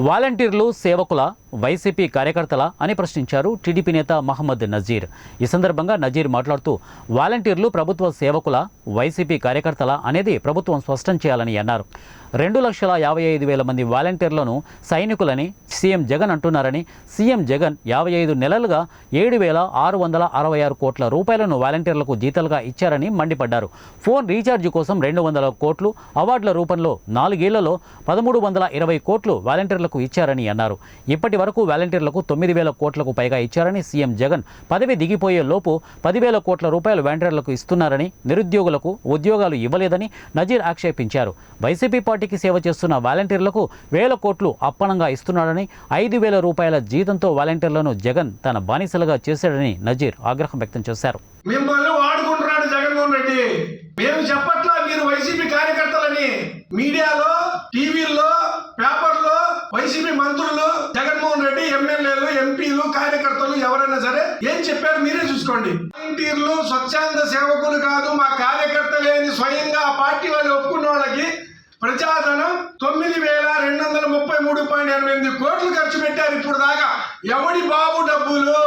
వాలంటీర్లు సేవకుల వైసీపీ కార్యకర్తల అని ప్రశ్నించారు టీడీపీ నేత మహమ్మద్ నజీర్. ఈ సందర్భంగా నజీర్ మాట్లాడుతూ వాలంటీర్లు ప్రభుత్వ సేవకుల వైసీపీ కార్యకర్తల అనేది ప్రభుత్వం స్పష్టం చేయాలని అన్నారు. రెండు లక్షల యాభై ఐదు వేల మంది వాలంటీర్లను సైనికులని సీఎం జగన్ అంటున్నారని సీఎం జగన్ యాభై ఐదు నెలలుగా ఏడు వేల ఆరు వందల అరవై ఆరు కోట్ల రూపాయలను వాలంటీర్లకు జీతాలుగా ఇచ్చారని మండిపడ్డారు. ఫోన్ రీఛార్జ్ కోసం రెండు వందల కోట్లు అవార్డుల రూపంలో నాలుగేళ్ళలో పదమూడు వందల ఇరవై కోట్లు వాలంటీర్లకు ఇచ్చారని అన్నారు. ఇప్పటి వరకు వాలంటీర్లకు తొమ్మిది వేల కోట్లకు పైగా ఇచ్చారని సీఎం జగన్. పదవి దిగిపోయే లోపు పదివేల కోట్ల రూపాయలు వాలంటీర్లకు ఇస్తున్నారని నిరుద్యోగులకు ఉద్యోగాలు ఇవ్వలేదని నజీర్ ఆక్షేపించారు. వైసీపీ పార్టీకి సేవ చేస్తున్న వాలంటీర్లకు వేల కోట్లు అప్పనంగా ఇస్తున్నాడని ఐదు వేల రూపాయల జీతంతో వాలంటీర్లను జగన్ తన బానిసలుగా చేశాడని నజీర్ ఆగ్రహం వ్యక్తం చేశారు. మిమ్మల్ని వాడుకుంటున్నాడు జగన్మోహన్ రెడ్డి. మేము చెప్పట్లా మీరు వైసీపీ కార్యకర్తలని మీడియాలో వైసీపీ మంత్రులు జగన్మోహన్ రెడ్డి ఎమ్మెల్యేలు ఎంపీలు కార్యకర్తలు ఎవరైనా సరే ఏం చెప్పారు మీరే చూసుకోండి. వాలంటీర్లు స్వచ్ఛంద సేవకులు కాదు మా కార్యకర్త లేని స్వయంగా ఆ పార్టీ వాళ్ళు ఒప్పుకున్న వాళ్ళకి ప్రజాధనం తొమ్మిది వేల రెండు వందల ముప్పై మూడు పాయింట్ ఎనభై ఎనిమిది కోట్లు ఖర్చు పెట్టారు. ఇప్పుడు దాకా ఎవడి బాబు డబ్బులు?